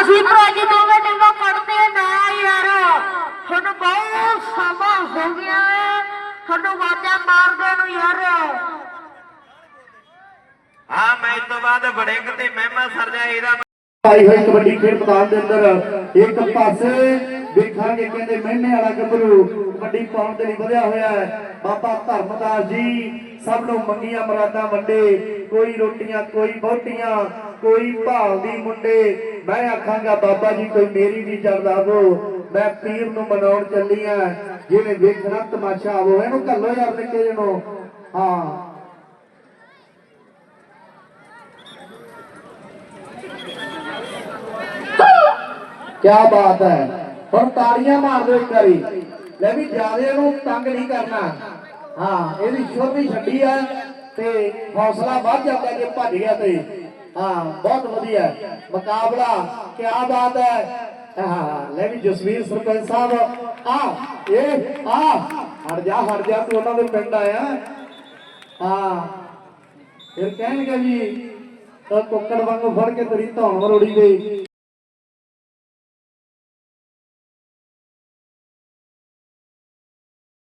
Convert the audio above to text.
ਅਸੀਂ ਭਰਾ ਜੀ ਦੋਵੇਂ ਟੀਮਾਂ ਕੱਢਦੇ ਆ ਨਾ ਯਾਰ। ਸਾਨੂੰ ਬਹੁਤ ਸਮਾਂ ਹੋ ਗਿਆ ਹੈ ਸਾਨੂੰ ਵਾਜਾ ਮਾਰਦੇ ਨੂੰ ਯਾਰ। ਆ ਮੈਚ ਤੋਂ ਬਾਅਦ ਬੜਿੰਗ ਤੇ ਮਹਿਮਾ ਸਰਜਾ ਇਹਦਾ ਆਈ ਹੋਈ ਕਬੱਡੀ ਖੇਡ ਮੈਦਾਨ ਦੇ ਅੰਦਰ ਇੱਕ ਪਾਸੇ ਵੇਖਾਂਗੇ ਕਹਿੰਦੇ ਮਹਿਨੇ ਵਾਲਾ ਗੱਭਰੂ ਕਬੱਡੀ ਪਾਉਣ ਦੇ ਲਈ ਵਧਿਆ ਹੋਇਆ ਹੈ। ਬਾਬਾ ਧਰਮਦਾਸ ਜੀ ਸਭ ਨੂੰ ਮੰਗੀਆਂ ਮਰਾਦਾਂ ਵੰਡੇ। ਕੋਈ ਰੋਟੀਆਂ ਕੋਈ ਬਹੁਟੀਆਂ ਕੋਈ ਭਾਲ ਦੀ ਮੁੰਡੇ। ਮੈਂ ਆਖਾਂਗਾ, ਬਾਬਾ ਜੀ, ਕੋਈ ਮੇਰੀ ਵੀ ਚੱਲਦਾ ਹੋ ਮੈਂ ਪੀਰ ਨੂੰ ਮਨਾਉਣ ਚੱਲੀ ਆ। ਜਿਵੇਂ ਵੇਖਣਾ ਤਮਾਸ਼ਾ ਆਵੋ, ਇਹਨੂੰ ਘੱਲੋ ਯਾਰ ਨਿੱਕੇ ਜਿਹੇ ਹਾਂ। ਕੀ ਬਾਤ ਹੈ। ਹੁਣ ਤਾੜੀਆਂ ਮਾਰ ਦਿਓ ਇੱਕ ਵਾਰੀ। ਲੈ ਵੀ ਜਿਆਦੇ ਨੂੰ ਤੰਗ ਨਹੀਂ ਕਰਨਾ। ਹਾਂ, ਇਹਦੀ ਸ਼ੋਭੀ ਛੱਡੀ ਆ ਤੇ ਹੌਸਲਾ ਵੱਧ ਜਾਂਦਾ ਜੇ ਭੱਜ ਗਿਆ ਤੇ। ਹਾਂ, ਬਹੁਤ ਵਧੀਆ। ਮੁਕਾਬਲਾ ਕੀ ਬਾਤ ਹੈ। ਹਾਂ, ਲੈ ਵੀ ਜਸਵੀਰ ਸਰਪੰਚ ਸਾਹਿਬ। ਆ ਇਹ ਆ ਹਟ ਜਾ ਹਟ ਜਾ, ਤੂੰ ਉਹਨਾਂ ਦੇ ਪਿੰਡ ਆਇਆ। ਹਾਂ, ਫਿਰ ਕਹਿਣਗੇ ਜੀ ਤਾਂ ਕੁੱਕੜ ਵਾਂਗੂ ਫੜ ਕੇ ਤੇਰੀ ਧੌਣ ਮਰੋੜੀ ਗਈ।